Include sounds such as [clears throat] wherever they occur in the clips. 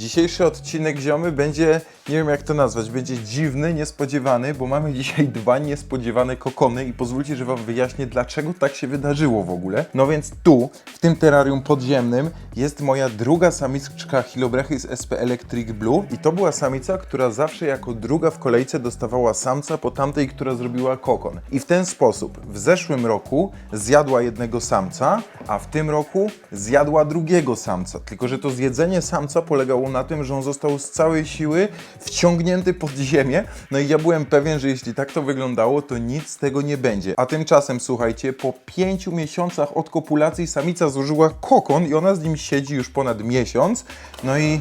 Dzisiejszy odcinek ziomy będzie, nie wiem jak to nazwać, będzie dziwny, niespodziewany, bo mamy [laughs] dzisiaj dwa niespodziewane kokony i pozwólcie, że wam wyjaśnię, dlaczego tak się wydarzyło w ogóle. No więc tu, w tym terrarium podziemnym, jest moja druga samiczka Hilobrachy z SP Electric Blue i to była samica, która zawsze jako druga w kolejce dostawała samca po tamtej, która zrobiła kokon. I w ten sposób w zeszłym roku zjadła jednego samca, a w tym roku zjadła drugiego samca. Tylko, że to zjedzenie samca polegało na tym, że on został z całej siły wciągnięty pod ziemię. No i ja byłem pewien, że jeśli tak to wyglądało, to nic z tego nie będzie. A tymczasem, słuchajcie, po pięciu miesiącach od kopulacji samica złożyła kokon i ona z nim siedzi już ponad miesiąc. No i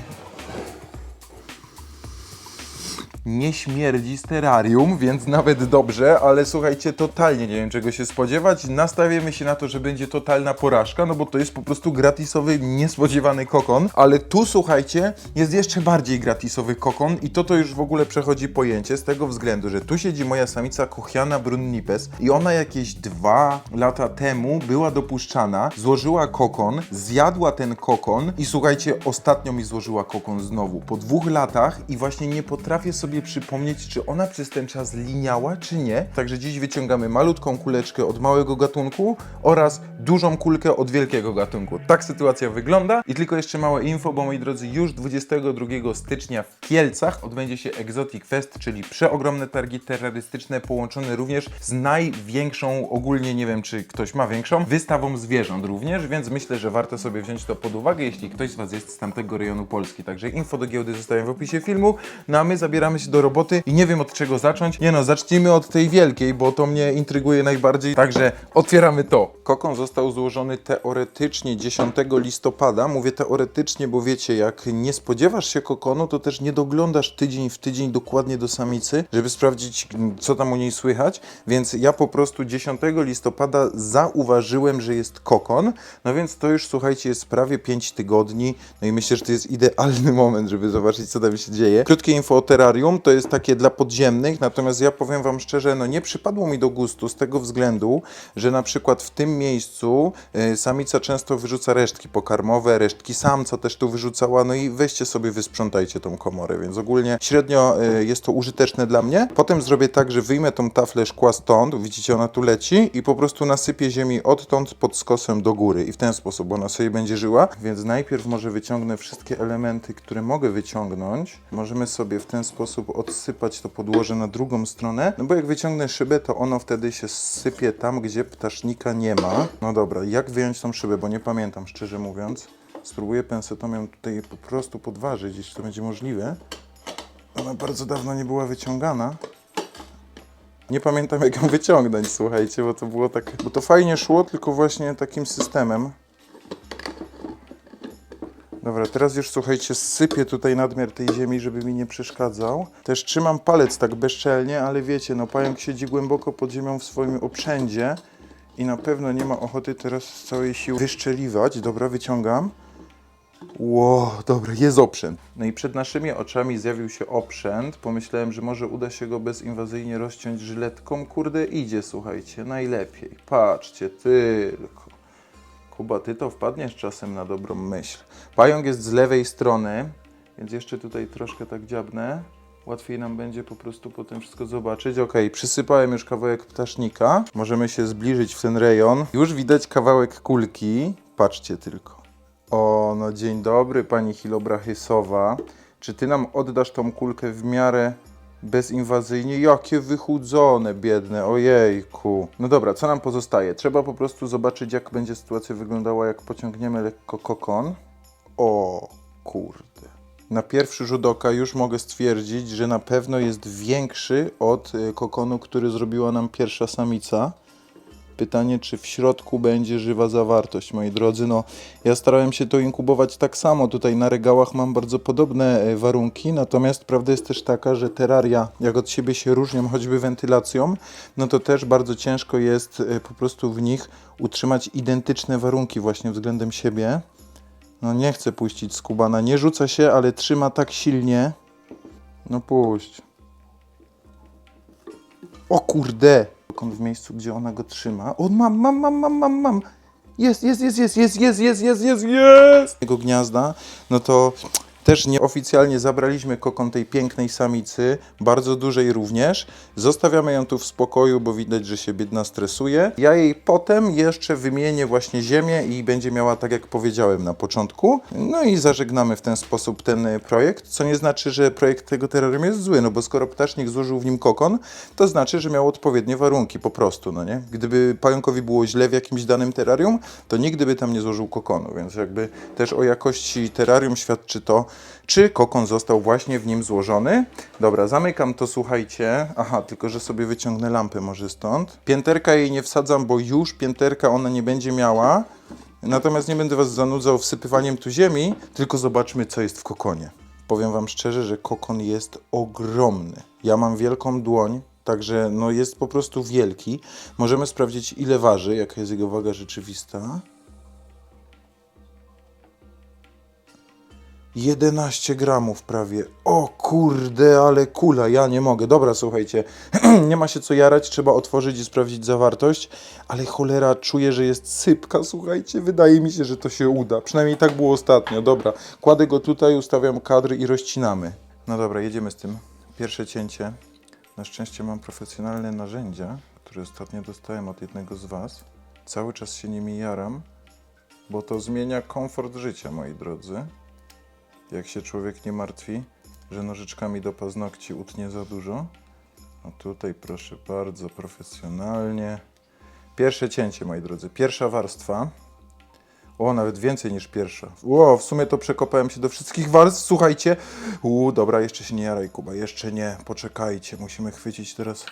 nie śmierdzi z terrarium, więc nawet dobrze, ale słuchajcie, totalnie nie wiem czego się spodziewać. Nastawiamy się na to, że będzie totalna porażka, no bo to jest po prostu gratisowy, niespodziewany kokon, ale tu słuchajcie, jest jeszcze bardziej gratisowy kokon i to to już w ogóle przechodzi pojęcie z tego względu, że tu siedzi moja samica Kochiana Brunnipes i ona jakieś dwa lata temu była dopuszczana, złożyła kokon, zjadła ten kokon i słuchajcie, ostatnio mi złożyła kokon znowu, po dwóch latach i właśnie nie potrafię sobie przypomnieć, czy ona przez ten czas liniała, czy nie. Także dziś wyciągamy malutką kuleczkę od małego gatunku oraz dużą kulkę od wielkiego gatunku. Tak sytuacja wygląda. I tylko jeszcze małe info, bo moi drodzy, już 22 stycznia w Kielcach odbędzie się Exotic Fest, czyli przeogromne targi terrorystyczne połączone również z największą, ogólnie nie wiem, czy ktoś ma większą, wystawą zwierząt również, więc myślę, że warto sobie wziąć to pod uwagę, jeśli ktoś z Was jest z tamtego rejonu Polski. Także info do giełdy zostawiam w opisie filmu, no a my zabieramy się do roboty i nie wiem od czego zacząć. Nie no, zacznijmy od tej wielkiej, bo to mnie intryguje najbardziej. Także otwieramy to. Kokon został złożony teoretycznie 10 listopada. Mówię teoretycznie, bo wiecie, jak nie spodziewasz się kokonu, to też nie doglądasz tydzień w tydzień dokładnie do samicy, żeby sprawdzić, co tam u niej słychać. Więc ja po prostu 10 listopada zauważyłem, że jest kokon. No więc to już słuchajcie, jest prawie 5 tygodni. No i myślę, że to jest idealny moment, żeby zobaczyć, co tam się dzieje. Krótkie info o terrarium to jest takie dla podziemnych, natomiast ja powiem Wam szczerze, no nie przypadło mi do gustu z tego względu, że na przykład w tym miejscu y, samica często wyrzuca resztki pokarmowe, resztki samca też tu wyrzucała, no i weźcie sobie, wysprzątajcie tą komorę, więc ogólnie średnio y, jest to użyteczne dla mnie. Potem zrobię tak, że wyjmę tą taflę szkła stąd, widzicie, ona tu leci i po prostu nasypię ziemi odtąd pod skosem do góry i w ten sposób ona sobie będzie żyła, więc najpierw może wyciągnę wszystkie elementy, które mogę wyciągnąć. Możemy sobie w ten sposób odsypać to podłoże na drugą stronę, no bo jak wyciągnę szybę, to ono wtedy się sypie tam, gdzie ptasznika nie ma. No dobra, jak wyjąć tą szybę, bo nie pamiętam, szczerze mówiąc. Spróbuję pensetą ją tutaj po prostu podważyć, jeśli to będzie możliwe. Ona bardzo dawno nie była wyciągana. Nie pamiętam jak ją wyciągnąć, słuchajcie, bo to było tak... Bo to fajnie szło, tylko właśnie takim systemem. Dobra, teraz już słuchajcie, sypię tutaj nadmiar tej ziemi, żeby mi nie przeszkadzał. Też trzymam palec tak bezczelnie, ale wiecie, no pająk siedzi głęboko pod ziemią w swoim obszędzie i na pewno nie ma ochoty teraz z całej siły wyszczeliwać. Dobra, wyciągam. Ło, dobra, jest oprzęt. No i przed naszymi oczami zjawił się oprzęt. Pomyślałem, że może uda się go bezinwazyjnie rozciąć żyletką. Kurde, idzie, słuchajcie, najlepiej. Patrzcie, tylko. Kuba, ty to wpadniesz czasem na dobrą myśl. Pająk jest z lewej strony, więc jeszcze tutaj troszkę tak dziabnę. Łatwiej nam będzie po prostu potem wszystko zobaczyć. Ok, przysypałem już kawałek ptasznika. Możemy się zbliżyć w ten rejon. Już widać kawałek kulki. Patrzcie tylko. O, no dzień dobry, pani Hilobrachysowa. Czy ty nam oddasz tą kulkę w miarę bezinwazyjnie? Jakie wychudzone, biedne, ojejku. No dobra, co nam pozostaje? Trzeba po prostu zobaczyć, jak będzie sytuacja wyglądała, jak pociągniemy lekko kokon. O, kurde. Na pierwszy rzut oka już mogę stwierdzić, że na pewno jest większy od y, kokonu, który zrobiła nam pierwsza samica. Pytanie, czy w środku będzie żywa zawartość, moi drodzy. No, ja starałem się to inkubować tak samo. Tutaj na regałach mam bardzo podobne e, warunki, natomiast prawda jest też taka, że terraria, jak od siebie się różnią, choćby wentylacją, no to też bardzo ciężko jest e, po prostu w nich utrzymać identyczne warunki właśnie względem siebie. No nie chcę puścić skubana, nie rzuca się, ale trzyma tak silnie. No puść. O kurde! W miejscu, gdzie ona go trzyma. O, mam, mam, mam, mam, mam, mam. Jest, jest, jest, jest, jest, jest, jest, jest, jest, jest. Jego gniazda, no to Też nieoficjalnie zabraliśmy kokon tej pięknej samicy, bardzo dużej również. Zostawiamy ją tu w spokoju, bo widać, że się biedna stresuje. Ja jej potem jeszcze wymienię właśnie ziemię i będzie miała tak jak powiedziałem na początku. No i zażegnamy w ten sposób ten y, projekt, co nie znaczy, że projekt tego terrarium jest zły, no bo skoro ptasznik złożył w nim kokon, to znaczy, że miał odpowiednie warunki po prostu, no nie? Gdyby pająkowi było źle w jakimś danym terrarium, to nigdy by tam nie złożył kokonu, więc jakby też o jakości terrarium świadczy to, czy kokon został właśnie w nim złożony. Dobra, zamykam to, słuchajcie. Aha, tylko że sobie wyciągnę lampę może stąd. Pięterka jej nie wsadzam, bo już pięterka ona nie będzie miała. Natomiast nie będę was zanudzał wsypywaniem tu ziemi, tylko zobaczmy, co jest w kokonie. Powiem wam szczerze, że kokon jest ogromny. Ja mam wielką dłoń, także no jest po prostu wielki. Możemy sprawdzić, ile waży, jaka jest jego waga rzeczywista. 11 gramów prawie. O kurde, ale kula, ja nie mogę. Dobra, słuchajcie, [clears throat] nie ma się co jarać, trzeba otworzyć i sprawdzić zawartość, ale cholera, czuję, że jest sypka, słuchajcie, wydaje mi się, że to się uda. Przynajmniej tak było ostatnio. Dobra, kładę go tutaj, ustawiam kadry i rozcinamy. No dobra, jedziemy z tym. Pierwsze cięcie. Na szczęście mam profesjonalne narzędzia, które ostatnio dostałem od jednego z Was. Cały czas się nimi jaram, bo to zmienia komfort życia, moi drodzy jak się człowiek nie martwi, że nożyczkami do paznokci utnie za dużo. A tutaj proszę bardzo profesjonalnie. Pierwsze cięcie, moi drodzy. Pierwsza warstwa. O, nawet więcej niż pierwsza. O, w sumie to przekopałem się do wszystkich warstw. Słuchajcie. U, dobra, jeszcze się nie jaraj, Kuba. Jeszcze nie. Poczekajcie. Musimy chwycić teraz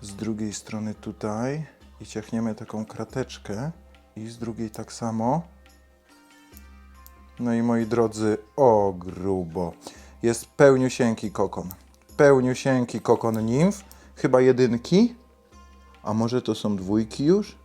z drugiej strony tutaj i ciachniemy taką krateczkę. I z drugiej tak samo. No i moi drodzy, o grubo. Jest pełniusieńki kokon. Pełniusieńki kokon nimf. Chyba jedynki. A może to są dwójki już?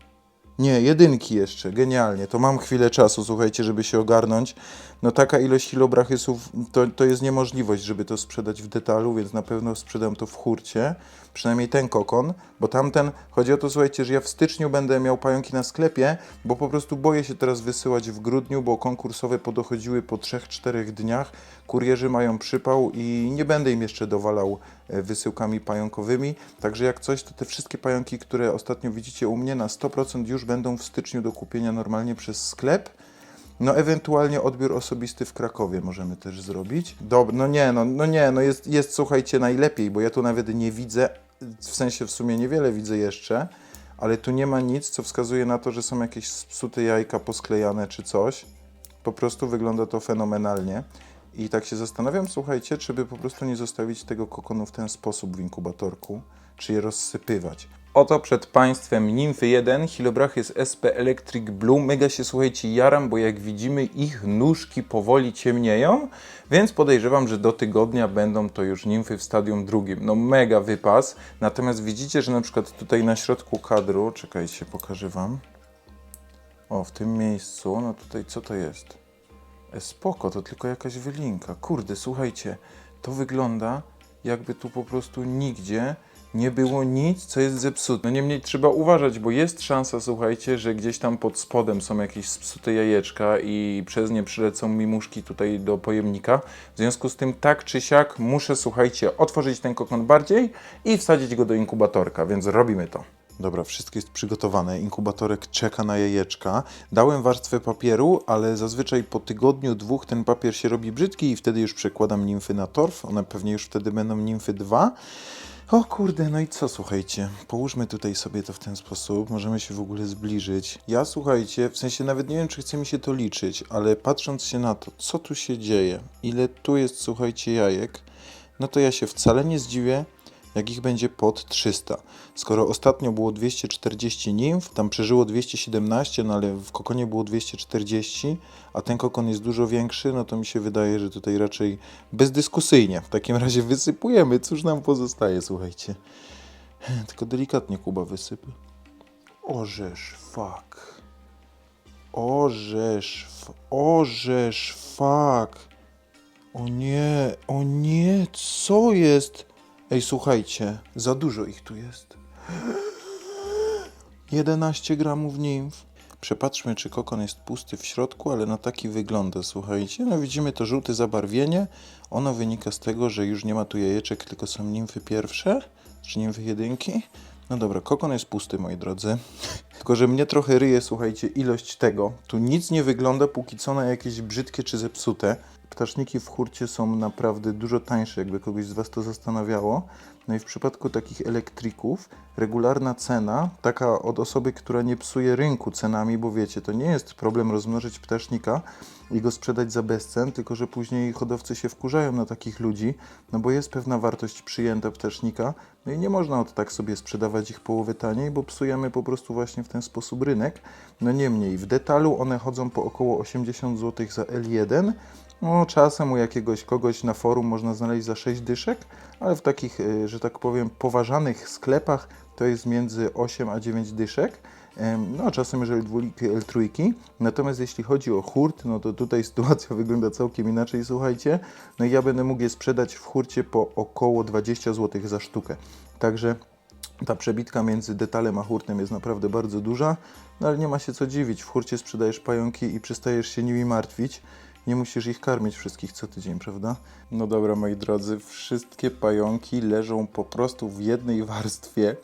Nie, jedynki jeszcze, genialnie. To mam chwilę czasu, słuchajcie, żeby się ogarnąć. No taka ilość kilobrachysów to, to jest niemożliwość, żeby to sprzedać w detalu, więc na pewno sprzedam to w hurcie. Przynajmniej ten kokon, bo tamten, chodzi o to, słuchajcie, że ja w styczniu będę miał pająki na sklepie, bo po prostu boję się teraz wysyłać w grudniu, bo konkursowe podochodziły po 3-4 dniach. Kurierzy mają przypał i nie będę im jeszcze dowalał e, wysyłkami pająkowymi. Także jak coś, to te wszystkie pająki, które ostatnio widzicie u mnie na 100% już będą w styczniu do kupienia normalnie przez sklep. No ewentualnie odbiór osobisty w Krakowie możemy też zrobić. Dobra, no nie, no, no nie, no jest, jest słuchajcie najlepiej, bo ja tu nawet nie widzę, w sensie w sumie niewiele widzę jeszcze, ale tu nie ma nic, co wskazuje na to, że są jakieś psute jajka posklejane czy coś. Po prostu wygląda to fenomenalnie. I tak się zastanawiam, słuchajcie, czy by po prostu nie zostawić tego kokonu w ten sposób w inkubatorku, czy je rozsypywać. Oto przed Państwem Nimfy 1, Hilobrachys SP Electric Blue. Mega się, słuchajcie, jaram, bo jak widzimy ich nóżki powoli ciemnieją, więc podejrzewam, że do tygodnia będą to już nimfy w stadium drugim. No mega wypas. Natomiast widzicie, że na przykład tutaj na środku kadru, czekajcie, pokażę Wam. O, w tym miejscu, no tutaj co to jest? E, spoko, to tylko jakaś wylinka. Kurde, słuchajcie, to wygląda jakby tu po prostu nigdzie nie było nic, co jest zepsute. No niemniej trzeba uważać, bo jest szansa, słuchajcie, że gdzieś tam pod spodem są jakieś psute jajeczka i przez nie przylecą mi muszki tutaj do pojemnika. W związku z tym tak czy siak muszę, słuchajcie, otworzyć ten kokon bardziej i wsadzić go do inkubatorka, więc robimy to. Dobra, wszystko jest przygotowane. Inkubatorek czeka na jajeczka. Dałem warstwę papieru, ale zazwyczaj po tygodniu, dwóch ten papier się robi brzydki i wtedy już przekładam nimfy na torf. One pewnie już wtedy będą nimfy 2. O kurde, no i co, słuchajcie, połóżmy tutaj sobie to w ten sposób, możemy się w ogóle zbliżyć. Ja, słuchajcie, w sensie nawet nie wiem, czy chce mi się to liczyć, ale patrząc się na to, co tu się dzieje, ile tu jest, słuchajcie, jajek, no to ja się wcale nie zdziwię, jak ich będzie pod 300. Skoro ostatnio było 240 nimf, tam przeżyło 217, no ale w kokonie było 240, a ten kokon jest dużo większy, no to mi się wydaje, że tutaj raczej bezdyskusyjnie. W takim razie wysypujemy, cóż nam pozostaje, słuchajcie. Tylko delikatnie Kuba wysypy. Orzesz, fuck. Orzesz, orzesz, fuck. O nie, o nie, co jest? Ej, słuchajcie, za dużo ich tu jest. 11 gramów nimf. Przepatrzmy, czy kokon jest pusty w środku, ale na taki wygląda, słuchajcie. No widzimy to żółte zabarwienie. Ono wynika z tego, że już nie ma tu jajeczek, tylko są nimfy pierwsze, czy nimfy jedynki. No dobra, kokon jest pusty, moi drodzy. [laughs] Tylko, że mnie trochę ryje, słuchajcie, ilość tego. Tu nic nie wygląda póki co na jakieś brzydkie czy zepsute. Ptaszniki w hurcie są naprawdę dużo tańsze, jakby kogoś z Was to zastanawiało. No i w przypadku takich elektryków, regularna cena, taka od osoby, która nie psuje rynku cenami, bo wiecie, to nie jest problem rozmnożyć ptasznika i go sprzedać za bezcen, tylko że później hodowcy się wkurzają na takich ludzi, no bo jest pewna wartość przyjęta ptasznika, no i nie można od tak sobie sprzedawać ich połowy taniej, bo psujemy po prostu właśnie w ten sposób rynek. No niemniej, w detalu one chodzą po około 80 zł za L1, no, czasem u jakiegoś kogoś na forum można znaleźć za 6 dyszek, ale w takich, y, że tak powiem, poważanych sklepach to jest między 8 a 9 dyszek. No, czasem jeżeli dwuliki L3. Natomiast jeśli chodzi o hurt, no to tutaj [laughs] sytuacja wygląda całkiem inaczej, słuchajcie. No i ja będę mógł je sprzedać w hurcie po około 20 zł za sztukę. Także ta przebitka między detalem a hurtem jest naprawdę bardzo duża, no ale nie ma się co dziwić. W hurcie sprzedajesz pająki i przestajesz się nimi martwić. Nie musisz ich karmić wszystkich co tydzień, prawda? No dobra, moi drodzy, wszystkie pająki leżą po prostu w jednej warstwie.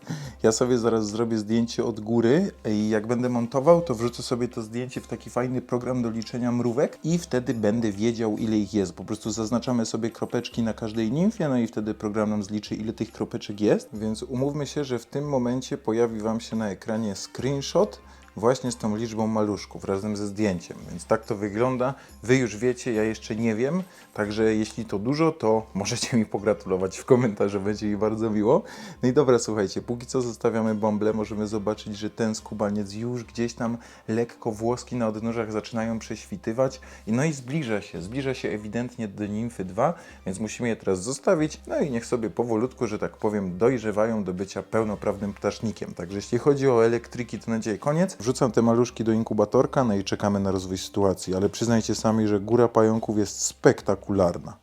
Ja sobie zaraz zrobię zdjęcie od góry i jak będę montował, to wrzucę sobie to zdjęcie w taki fajny program do liczenia mrówek i wtedy będę wiedział, ile ich jest. Po prostu zaznaczamy sobie kropeczki na każdej nimfie, no i wtedy program nam zliczy, ile tych kropeczek jest. Więc umówmy się, że w tym momencie pojawi Wam się na ekranie screenshot właśnie z tą liczbą maluszków razem ze zdjęciem. Więc tak to wygląda. Wy już wiecie, ja jeszcze nie wiem. Także jeśli to dużo, to możecie mi pogratulować w komentarzu, będzie mi bardzo miło. No i dobra, słuchajcie, póki co zostawiamy bąble, możemy zobaczyć, że ten skubaniec już gdzieś tam lekko włoski na odnóżach zaczynają prześwitywać. No i zbliża się, zbliża się ewidentnie do nimfy 2, więc musimy je teraz zostawić. No i niech sobie powolutku, że tak powiem, dojrzewają do bycia pełnoprawnym ptasznikiem. Także jeśli chodzi o elektryki, to na dzisiaj koniec. Wrzucam te maluszki do inkubatorka, no i czekamy na rozwój sytuacji. Ale przyznajcie sami, że góra pająków jest spektakularna.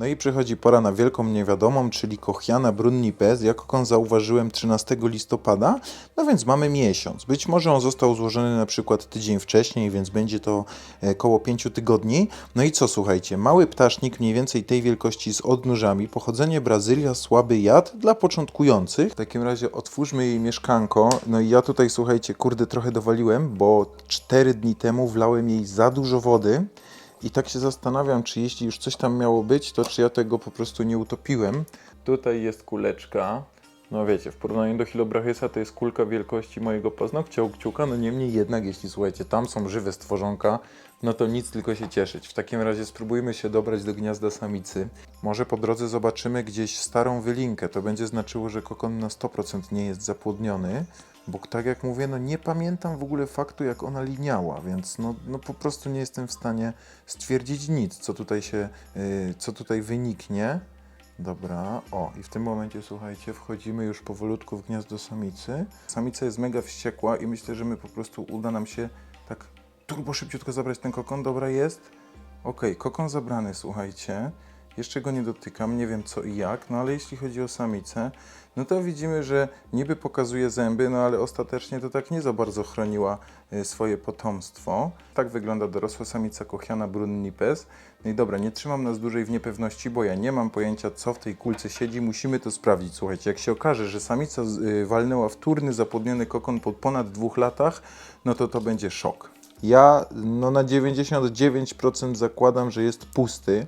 No i przychodzi pora na wielką niewiadomą, czyli Kochiana brunnipes. Ja kokon zauważyłem 13 listopada, no więc mamy miesiąc. Być może on został złożony na przykład tydzień wcześniej, więc będzie to e, koło 5 tygodni. No i co, słuchajcie, mały ptasznik mniej więcej tej wielkości z odnóżami, pochodzenie Brazylia, słaby jad dla początkujących. W takim razie otwórzmy jej mieszkanko. No i ja tutaj, słuchajcie, kurde, trochę dowaliłem, bo 4 dni temu wlałem jej za dużo wody. I tak się zastanawiam, czy jeśli już coś tam miało być, to czy ja tego po prostu nie utopiłem. Tutaj jest kuleczka. No wiecie, w porównaniu do Hilobrachysa to jest kulka wielkości mojego paznokcia u kciuka, no niemniej jednak, jeśli słuchajcie, tam są żywe stworzonka, no to nic, tylko się cieszyć. W takim razie spróbujmy się dobrać do gniazda samicy. Może po drodze zobaczymy gdzieś starą wylinkę, to będzie znaczyło, że kokon na 100% nie jest zapłodniony, bo tak jak mówię, no nie pamiętam w ogóle faktu, jak ona liniała, więc no, no po prostu nie jestem w stanie stwierdzić nic, co tutaj się, yy, co tutaj wyniknie. Dobra, o i w tym momencie słuchajcie, wchodzimy już powolutku w gniazdo samicy. Samica jest mega wściekła i myślę, że my po prostu uda nam się tak turbo szybciutko zabrać ten kokon. Dobra jest. Okej, kokon zabrany, słuchajcie. Jeszcze go nie dotykam, nie wiem co i jak, no ale jeśli chodzi o samicę, no to widzimy, że niby pokazuje zęby, no ale ostatecznie to tak nie za bardzo chroniła y, swoje potomstwo. Tak wygląda dorosła samica kochiana brunnipes. No i dobra, nie trzymam nas dłużej w niepewności, bo ja nie mam pojęcia, co w tej kulce siedzi. Musimy to sprawdzić. Słuchajcie, jak się okaże, że samica y, walnęła wtórny, zapłodniony kokon po ponad dwóch latach, no to to będzie szok. Ja no na 99% zakładam, że jest pusty.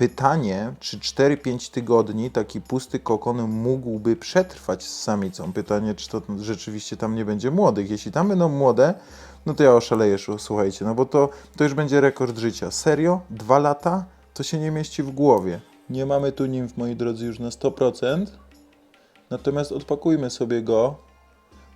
Pytanie, czy 4-5 tygodni taki pusty kokon mógłby przetrwać z samicą? Pytanie, czy to rzeczywiście tam nie będzie młodych. Jeśli tam będą młode, no to ja oszaleję, słuchajcie, no bo to, to już będzie rekord życia. Serio? Dwa lata? To się nie mieści w głowie. Nie mamy tu nimf, moi drodzy, już na 100%. Natomiast odpakujmy sobie go.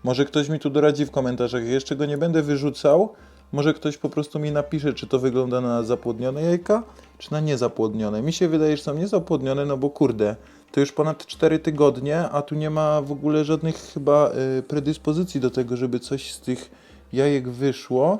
Może ktoś mi tu doradzi w komentarzach. Jeszcze go nie będę wyrzucał. Może ktoś po prostu mi napisze, czy to wygląda na zapłodnione jajka, czy na niezapłodnione. Mi się wydaje, że są niezapłodnione, no bo kurde, to już ponad 4 tygodnie, a tu nie ma w ogóle żadnych chyba y, predyspozycji do tego, żeby coś z tych jajek wyszło.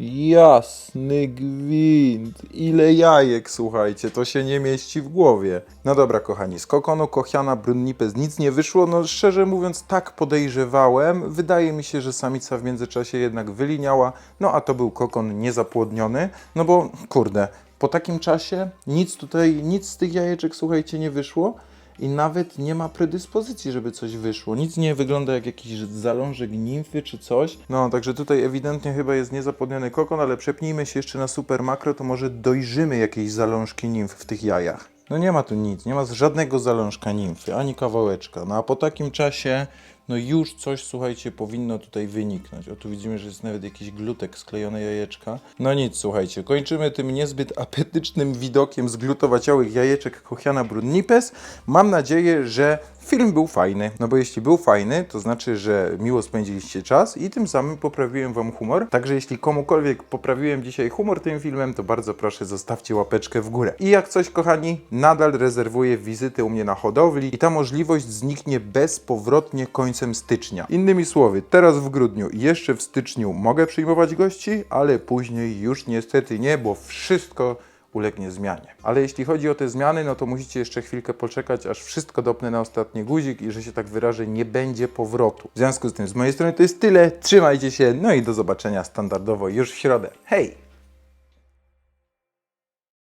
Jasny gwint, ile jajek, słuchajcie, to się nie mieści w głowie. No dobra, kochani, z kokonu kochiana brunnipes nic nie wyszło, no szczerze mówiąc tak podejrzewałem. Wydaje mi się, że samica w międzyczasie jednak wyliniała, no a to był kokon niezapłodniony, no bo kurde, po takim czasie nic tutaj, nic z tych jajeczek, słuchajcie, nie wyszło. I nawet nie ma predyspozycji, żeby coś wyszło. Nic nie wygląda jak jakiś zalążek nimfy czy coś. No, także tutaj ewidentnie chyba jest niezapłodniony kokon, ale przepnijmy się jeszcze na super makro, to może dojrzymy jakieś zalążki nimf w tych jajach. No nie ma tu nic, nie ma żadnego zalążka nimfy, ani kawałeczka. No a po takim czasie, no już coś, słuchajcie, powinno tutaj wyniknąć. O, tu widzimy, że jest nawet jakiś glutek, sklejone jajeczka. No nic, słuchajcie, kończymy tym niezbyt apetycznym widokiem zglutowaciałych jajeczek Kochiana Brudnipes. Mam nadzieję, że film był fajny. No bo jeśli był fajny, to znaczy, że miło spędziliście czas i tym samym poprawiłem wam humor. Także jeśli komukolwiek poprawiłem dzisiaj humor tym filmem, to bardzo proszę zostawcie łapeczkę w górę. I jak coś, kochani, nadal rezerwuję wizyty u mnie na hodowli i ta możliwość zniknie bezpowrotnie końcem stycznia. Innymi słowy, teraz w grudniu jeszcze w styczniu mogę przyjmować gości, ale później już niestety nie, bo wszystko ulegnie zmianie. Ale jeśli chodzi o te zmiany, no to musicie jeszcze chwilkę poczekać, aż wszystko dopnę na ostatni guzik i że się tak wyrażę, nie będzie powrotu. W związku z tym z mojej strony to jest tyle. Trzymajcie się, no i do zobaczenia standardowo już w środę. Hej!